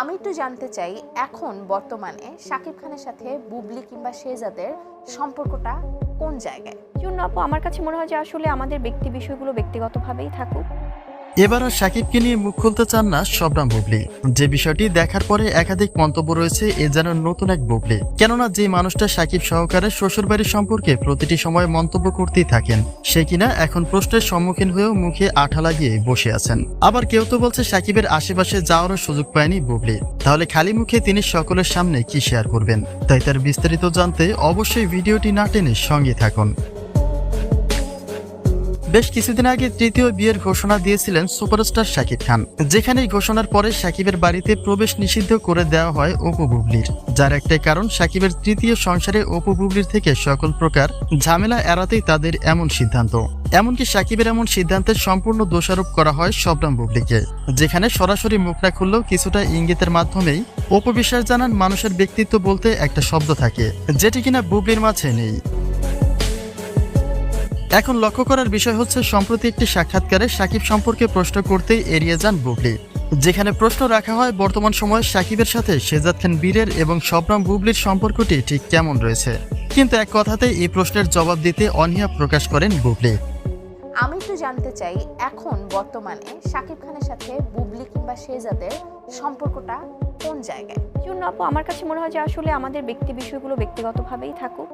আমি একটু জানতে চাই, এখন বর্তমানে শাকিব খানের সাথে বুবলি কিংবা শেজাদের সম্পর্কটা কোন জায়গায়? জন্য আপু, আমার কাছে মনে হয় যে আসলে আমাদের ব্যক্তি বিষয়গুলো ব্যক্তিগতভাবেই থাকুক। এবার আর সাকিবকে নিয়ে মুখ খুলতে চান না শবনাম বুবলি। যে বিষয়টি দেখার পরে একাধিক মন্তব্য রয়েছে, এ যেন নতুন এক বুবলি। কেননা যে মানুষটা সাকিব সহকারে শ্বশুরবাড়ির সম্পর্কে প্রতিটি সময় মন্তব্য করতেই থাকেন, সে কিনা এখন প্রশ্নের সম্মুখীন হয়েও মুখে আঠা লাগিয়ে বসে আছেন। আবার কেউ তো বলছে সাকিবের আশেপাশে যাওয়ারও সুযোগ পায়নি বুবলি। তাহলে খালি মুখে তিনি সকলের সামনে কি শেয়ার করবেন? তাই তার বিস্তারিত জানতে অবশ্যই ভিডিওটি না টেনে সঙ্গে থাকুন। বেশ কিছুদিন আগে তৃতীয় বিয়ের ঘোষণা দিয়েছিলেন সুপারস্টার শাকিব খান যেখানে ঘোষণার পরে শাকিবের বাড়িতে প্রবেশ নিষিদ্ধ করে দেওয়া হয় অপু বুবলির। যার একটাই কারণ, শাকিবের তৃতীয় সংসারে অপু বুবলির থেকে সকল প্রকার ঝামেলা এড়াতেই তাদের এমন সিদ্ধান্ত। এমনকি সাকিবের এমন সিদ্ধান্তের সম্পূর্ণ দোষারোপ করা হয় শবনম বুবলিকে, যেখানে সরাসরি মুখ না খুললেও কিছুটা ইঙ্গিতের মাধ্যমেই অপবিশ্বাস জানান, মানুষের ব্যক্তিত্ব বলতে একটা শব্দ থাকে, যেটি কিনা বুবলির মাঝে নেই। এখন লক্ষ্য করার বিষয় হচ্ছে সম্প্রতি একটি সাক্ষাৎকারে সাকিব সম্পর্কে প্রশ্ন করতেই এড়িয়ে যান বুবলি। যেখানে প্রশ্ন রাখা হয় বর্তমান সময়ে সাকিবের সাথে শেজাদ খান বীরের এবং শবনম বুবলির সম্পর্কটি ঠিক কেমন রয়েছে। কিন্তু এক কথাতেই এই প্রশ্নের জবাব দিতে অনীহা প্রকাশ করেন বুবলি। আমি একটু জানতে চাই এখন বর্তমানে শাকিব খানের সাথে বুবলি কিংবা শেহজাদের সম্পর্কটা কোন জায়গায়? জন্য আপু আমার কাছে মনে হয় যে আসলে আমাদের ব্যক্তি বিষয়গুলো ব্যক্তিগতভাবেই থাকুক।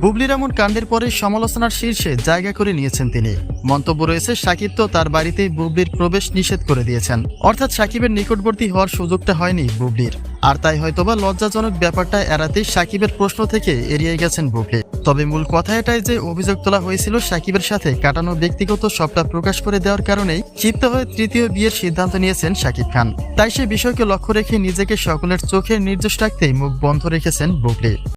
বুবলির এমন কাণ্ডের পরে সমালোচনার শীর্ষে জায়গা করে নিয়েছেন তিনি। মন্তব্য রয়েছে, সাকিব তো তার বাড়িতেই বুবলির প্রবেশ নিষেধ করে দিয়েছেন। অর্থাৎ সাকিবের নিকটবর্তী হওয়ার সুযোগটা হয়নি বুবলির। আর তাই হয়তোবা লজ্জাজনক ব্যাপারটা এড়াতেই সাকিবের প্রশ্ন থেকে এড়িয়ে গেছেন বুবলি। তবে মূল কথা এটাই যে অভিযোগ তোলা হয়েছিল সাকিবের সাথে কাটানো ব্যক্তিগত সবটা প্রকাশ করে দেওয়ার কারণেই ক্ষিপ্ত হয়ে তৃতীয় বিয়ের সিদ্ধান্ত নিয়েছেন সাকিব খান। তাই সে বিষয়কে লক্ষ্য রেখে নিজেকে সকলের চোখের নির্দেশ রাখতেই মুখ বন্ধ রেখেছেন বুবলি।